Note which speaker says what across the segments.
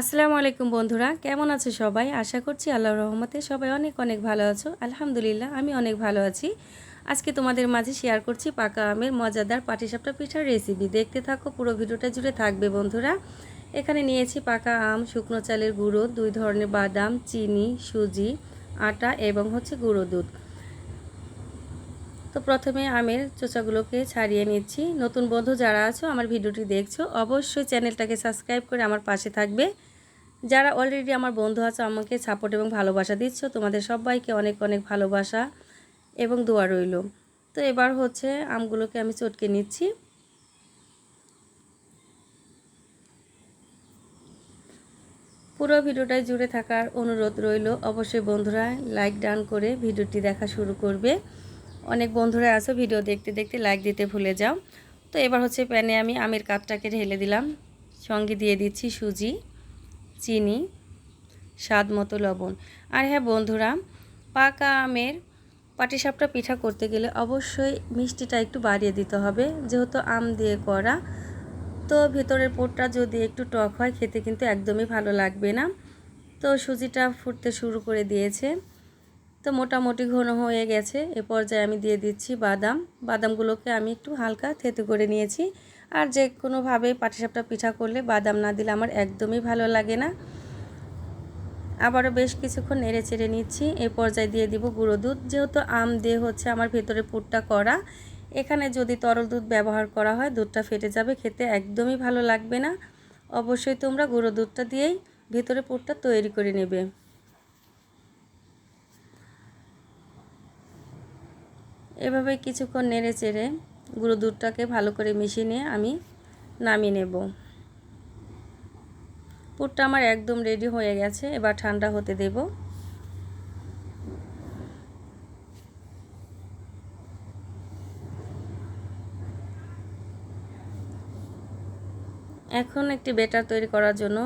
Speaker 1: আসসালামু আলাইকুম বন্ধুরা, কেমন আছো সবাই? আশা করছি আল্লাহর রহমতে সবাই অনেক অনেক ভালো আছো। আলহামদুলিল্লাহ, আমি অনেক ভালো আছি। আজকে তোমাদের মাঝে শেয়ার করছি পাকা আমের মজাদার পাটিসাপটা পিঠার রেসিপি দেখতে থাকো, পুরো ভিডিওটা জুড়ে থাকবে বন্ধুরা। এখানে নিয়েছি পাকা আম, শুকনো চালের গুঁড়ো, দুই ধরনের বাদাম, চিনি, সুজি, আটা এবং হচ্ছে গুঁড়ো দুধ। তো প্রথমে আমের চোচাগুলোকে ছাড়িয়ে নিচ্ছি। নতুন বন্ধু যারা আছো, আমার ভিডিওটি দেখছ, অবশ্যই চ্যানেলটাকে সাবস্ক্রাইব করে আমার পাশে থাকবে। যারা অলরেডি আমার বন্ধু আছে, আমাকে সাপোর্ট এবং ভালোবাসা দিচ্ছ, তোমাদের সবাইকে অনেক অনেক ভালোবাসা এবং দোয়া রইল। তো এবার হচ্ছে আমগুলোকে আমি চটকে নিচ্ছি। পুরো ভিডিওটাই জুড়ে থাকার অনুরোধ রইল। অবশ্যই বন্ধুরা লাইক ডান করে ভিডিওটি দেখা শুরু করবে। অনেক বন্ধুরা আছো ভিডিও দেখতে দেখতে লাইক দিতে ভুলে যাও। তো এবার হচ্ছে প্যানে আমি আমের কাঠটাকে ঢেলে দিলাম। সঙ্গে দিয়ে দিচ্ছি সুজি। চিনি, স্বাদ মতো লবণ। আর হ্যাঁ বন্ধুরা, পাকা আমের পাটিসাপটা পিঠা করতে গেলে অবশ্যই মিষ্টিটা একটু বাড়িয়ে দিতে হবে। যেহেতু আম দিয়ে করা, তো ভেতরের পোটটা যদি একটু টক হয়, খেতে কিন্তু একদমই ভালো লাগবে না। তো সুজিটা ফুটতে শুরু করে দিয়েছে। তো মোটামুটি ঘন হয়ে গেছে। এ পর্যায়ে আমি দিয়ে দিচ্ছি বাদাম। বাদামগুলোকে আমি একটু হালকা থেতু করে নিয়েছি। আর যে কোনোভাবে পাটিসাপটা পিঠা করলে বাদাম না দিলে আমার একদমই ভালো লাগে না। আবারও বেশ কিছুক্ষণ নেড়ে চেড়ে নিচ্ছি। এ পর্যায়ে দিয়ে দিব গুঁড়ো দুধ। যেহেতু আম দিয়ে হচ্ছে আমার ভেতরে পুরটা করা এখানে যদি তরল দুধ ব্যবহার করা হয়, দুধটা ফেটে যাবে, খেতে একদমই ভালো লাগবে না। অবশ্যই তোমরা গুঁড়ো দুধটা দিয়েই ভেতরে পুরটা তৈরি করে নেবে। এভাবে কিছুক্ষণ নেড়ে চেড়ে গুঁড়ো দুধটাকে ভালো করে মিশিয়ে নিয়ে আমি নামিয়ে নেব। পুরটা আমার একদম রেডি হয়ে গেছে, এবার ঠান্ডা হতে দেব। এখন একটি বেটার তৈরি করার জন্য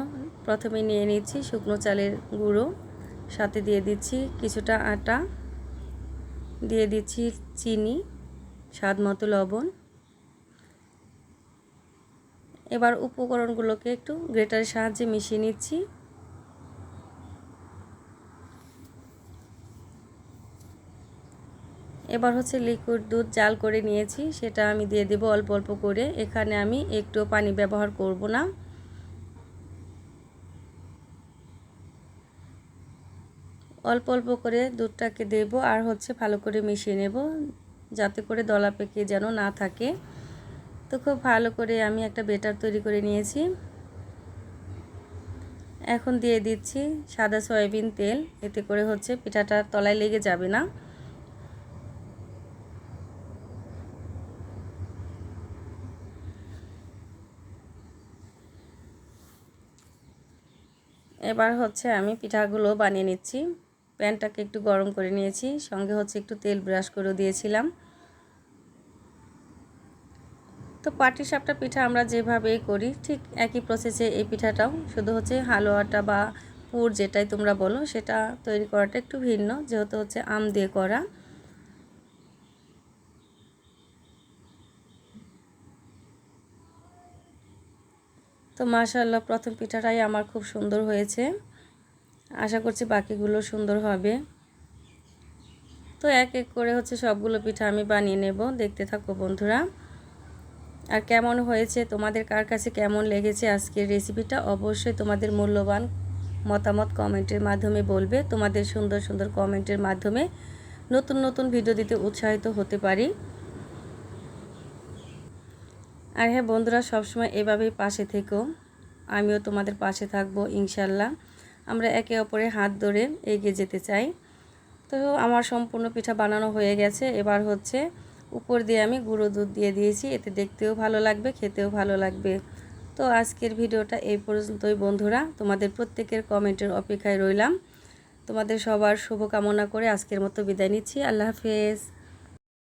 Speaker 1: প্রথমে নিয়ে নিচ্ছি শুকনো চালের গুঁড়ো, সাথে দিয়ে দিচ্ছি কিছুটা আটা, দিয়ে দিচ্ছি চিনি। স্বাদ মতো লবণ। এবার উপকরণগুলোকে একটু গ্রেটারের সাহায্যে মিশিয়ে নিচ্ছি। এবার হচ্ছে লিকুইড দুধ জাল করে নিয়েছি, সেটা আমি দিয়ে দেবো অল্প অল্প করে। এখানে আমি একটু পানি ব্যবহার করব না। অল্প অল্প করে দুধটাকে দেব আর হচ্ছে ভালো করে মিশিয়ে নেব। যাতে করে দলা পেকে যেন না থাকে। তো খুব ভালো করে আমি একটা বেটার তৈরি করে নিয়েছি। এখন দিয়ে দিচ্ছি সাদা সয়াবিন তেল। এতে করে হচ্ছে পিঠাটা তলায় লেগে যাবে না। এবার হচ্ছে আমি পিঠাগুলো বানিয়ে নিচ্ছি। প্যানটাকে একটু গরম করে নিয়েছি, সঙ্গে হচ্ছে একটু তেল ব্রাশ করে দিয়েছিলাম। তো পাটি সাপটা পিঠা আমরা যেভাবেই করি, ঠিক একই প্রসেসে এই পিঠাটাও, শুধু হচ্ছে হালুয়াটা বা পুর যেটাই তোমরা বলো, সেটা তৈরি করাটা একটু ভিন্ন, যেহেতু হচ্ছে আম দিয়ে করা। তো মাশাল্লাহ প্রথম পিঠাটাই আমার খুব সুন্দর হয়েছে। আশা করছি বাকিগুলো সুন্দর হবে। তো এক এক করে হচ্ছে সবগুলো পিঠা আমি বানিয়ে নেব। দেখতে থাকো বন্ধুরা। আর কেমন হয়েছে, তোমাদের কার কাছে কেমন লেগেছে আজকের রেসিপিটা অবশ্যই তোমাদের মূল্যবান মতামত কমেন্টের মাধ্যমে বলবে। তোমাদের সুন্দর সুন্দর কমেন্টের মাধ্যমে নতুন নতুন ভিডিও দিতে উৎসাহিত হতে পারি। আর হ্যাঁ বন্ধুরা, সবসময় এভাবেই পাশে থেকো। আমিও তোমাদের পাশে থাকব, ইনশাল্লাহ। আমরা একে অপরের হাত ধরে এগিয়ে যেতে চাই। তো আমার সম্পূর্ণ পিঠা বানানো হয়ে গেছে। এবার হচ্ছে উপর দিয়ে আমি গুঁড়ো দুধ দিয়ে দিয়েছি। এতে দেখতেও ভালো লাগবে, খেতেও ভালো লাগবে। তো আজকের ভিডিওটা এই পর্যন্তই বন্ধুরা। তোমাদের প্রত্যেকের কমেন্টের অপেক্ষায় রইলাম। তোমাদের সবার শুভকামনা করে আজকের মতো বিদায় নিচ্ছি। আল্লাহ হাফেজ।